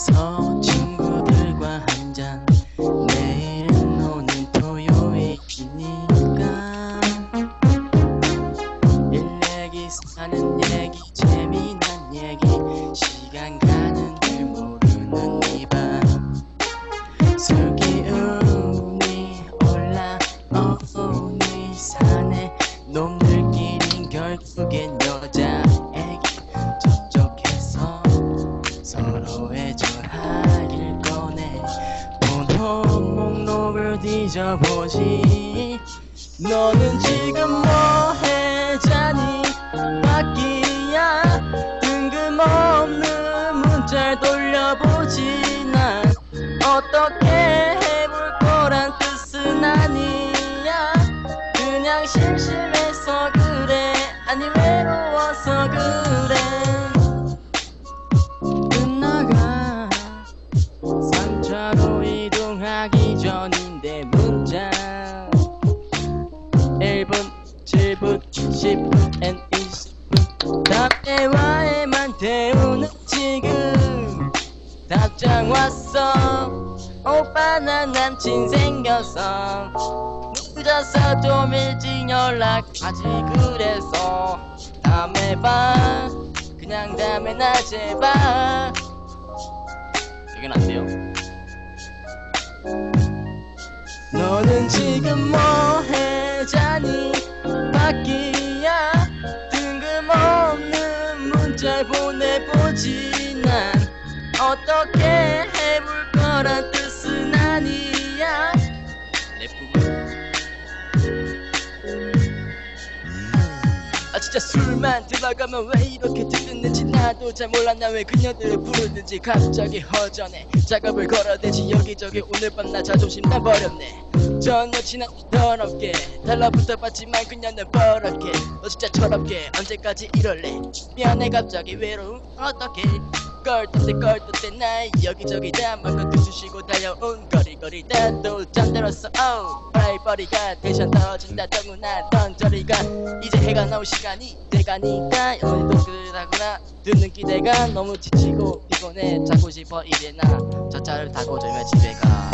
가서 친구들과 한잔. 내일은 노는 토요일이니까. 일 얘기 사는 얘기 재미난 얘기. 시간 가는 줄 모르는 이밤 뒤져보지. 너는 지금 뭐해 자니? 바퀴야 뜬금없는 문자를 돌려보지. 난 어떻게 해볼 거란 뜻은 아니야. 그냥 심심해서 그래. 아니 외로워서 그래 10분 앤 20분 답대화에만 태우는 지금. 답장 왔어. 오빠 난 남친 생겼어 늦어서 좀 일찍 연락하지 그래서. 다음에 봐. 그냥 다음에 낮에 봐. 이건 안 돼요? 너는 지금 뭐 보내보지 난 어떻게 해볼 거란 뜻은 아니야. 내 부분 진짜 술만 들어가면 왜 이렇게 들리는지 나도 잘 몰라 나왜 그녀들을 부르는지 갑자기 허전해. 작업을 걸어대지 여기저기 오늘 밤 나 자존심 나 버렸네. 전 여친은 더럽게. 달라붙어 봤지만 그녀는 버럭해. 너 진짜 철없게 언제까지 이럴래? 미안해 갑자기 외로움 어떡해? 껄떡대 껄떡대 날 여기저기 다 막고 두주시고 달려온 거리 거리 다또 잠들었어. oh 바이버리가 텐션 터진다. 더구나 던저리가 이제 해가 나올 시간이 돼가니까 오늘도 그러구나. 듣는 기대가 너무 지치고 피곤해. 자고 싶어 이제 나 저 차를 타고 저면 집에 가